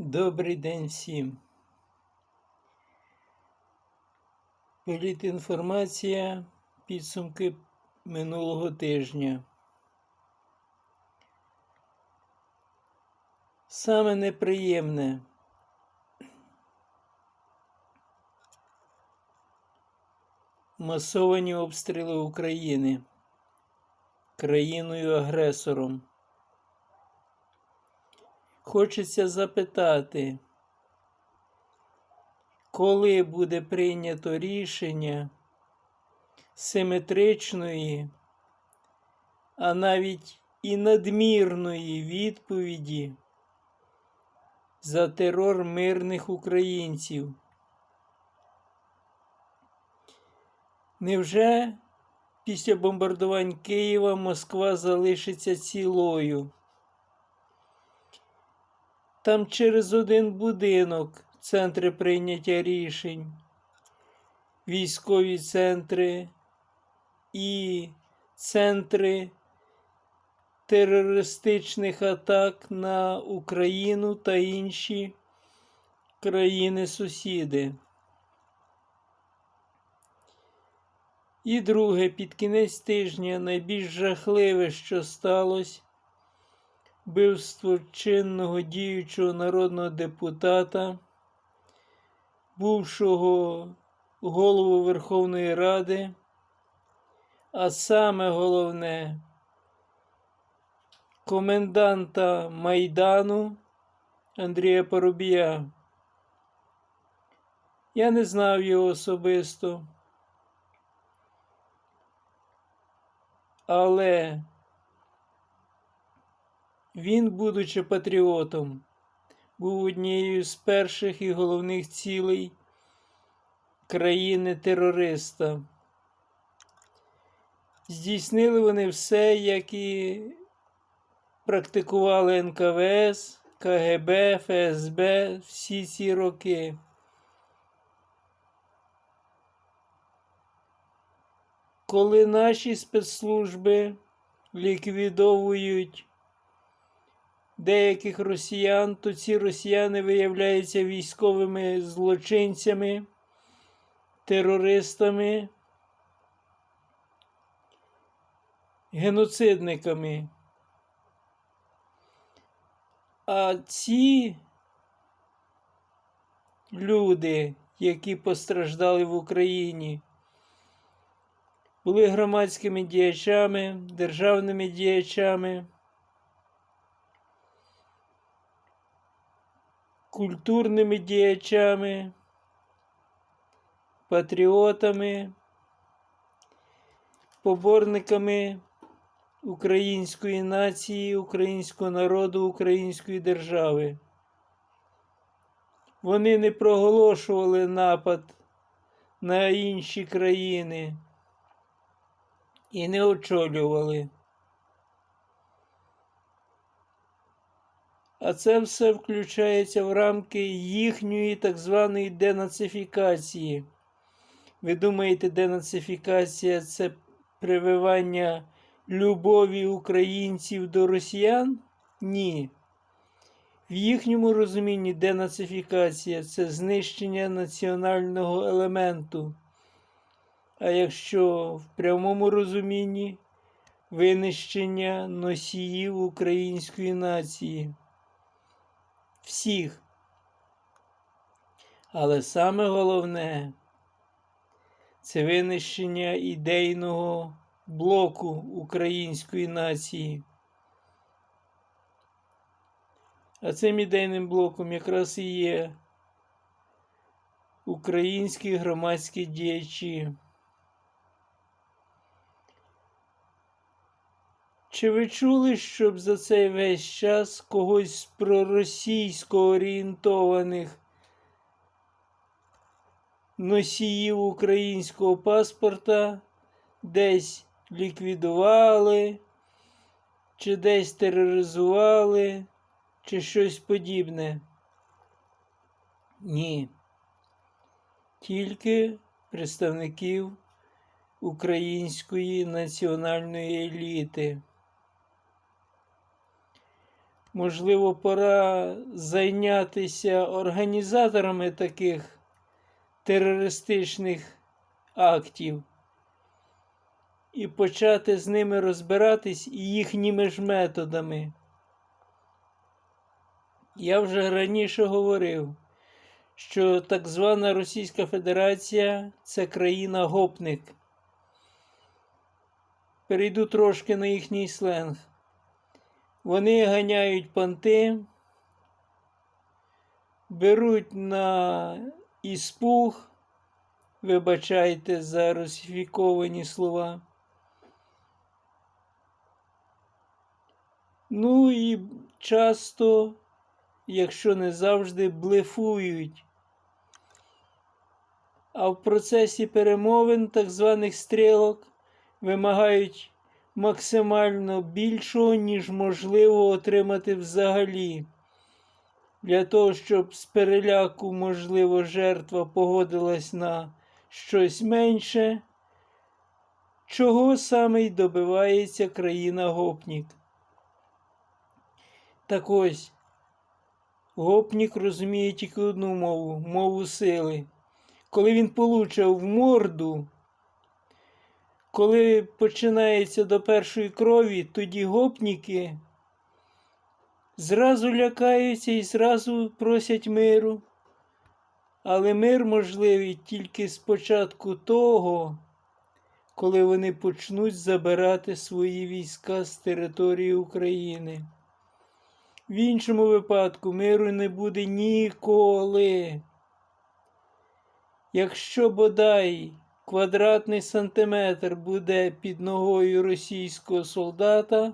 Добрий день всім. Політінформація. Підсумки минулого тижня. Саме неприємне. Масовані обстріли України країною-агресором. Хочеться запитати, коли буде прийнято рішення симетричної, а навіть і надмірної відповіді за терор мирних українців? Невже після бомбардувань Києва Москва залишиться цілою? Там через один будинок центри прийняття рішень, військові центри і центри терористичних атак на Україну та інші країни-сусіди. І друге, під кінець тижня найбільш жахливе, що сталося, вбивство чинного діючого народного депутата, бувшого голову Верховної Ради, а саме головне коменданта Майдану Андрія Поробія. Я не знав його особисто. Але він, будучи патріотом, був однією з перших і головних цілей країни-терориста. Здійснили вони все, як і практикували НКВС, КГБ, ФСБ всі ці роки. Коли наші спецслужби ліквідовують деяких росіян, то ці росіяни виявляються військовими злочинцями, терористами, геноцидниками. А ці люди, які постраждали в Україні, були громадськими діячами, державними діячами, культурними діячами, патріотами, поборниками української нації, українського народу, української держави. Вони не проголошували напад на інші країни і не очолювали. А це все включається в рамки їхньої так званої денацифікації. Ви думаєте, денацифікація це прививання любові українців до росіян? Ні. В їхньому розумінні денацифікація це знищення національного елементу. А якщо в прямому розумінні винищення носіїв української нації. Всіх. Але саме головне це винищення ідейного блоку української нації. А цим ідейним блоком якраз і є українські громадські діячі. Чи ви чули, щоб за цей весь час когось з проросійсько орієнтованих носіїв українського паспорта десь ліквідували, чи десь тероризували, чи щось подібне? Ні. Тільки представників української національної еліти. Можливо, пора зайнятися організаторами таких терористичних актів і почати з ними розбиратись і їхніми ж методами. Я вже раніше говорив, що так звана Російська Федерація це країна-гопник. Перейду трошки на їхній сленг. Вони ганяють понти, беруть на іспух, вибачайте за русифіковані слова. Ну і часто, якщо не завжди, блефують. А в процесі перемовин так званих стрілок вимагають максимально більшого, ніж можливо отримати взагалі. Для того, щоб з переляку, можливо, жертва погодилась на щось менше, чого саме й добивається країна-гопнік. Так ось, гопнік розуміє тільки одну мову мову сили. Коли він получив в морду, коли починається до першої крові, тоді гопніки зразу лякаються і зразу просять миру. Але мир можливий тільки з початку того, коли вони почнуть забирати свої війська з території України. В іншому випадку миру не буде ніколи. Якщо бодай квадратний сантиметр буде під ногою російського солдата,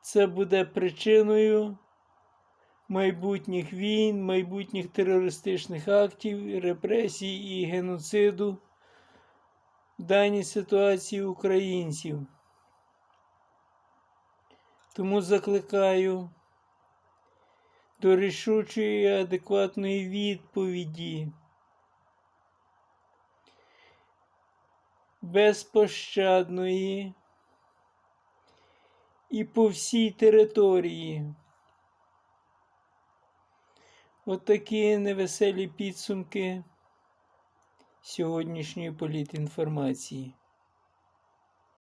це буде причиною майбутніх війн, майбутніх терористичних актів, репресій і геноциду в даній ситуації українців. Тому закликаю до рішучої адекватної відповіді. Безпощадної і по всій території. Отакі невеселі підсумки сьогоднішньої політінформації.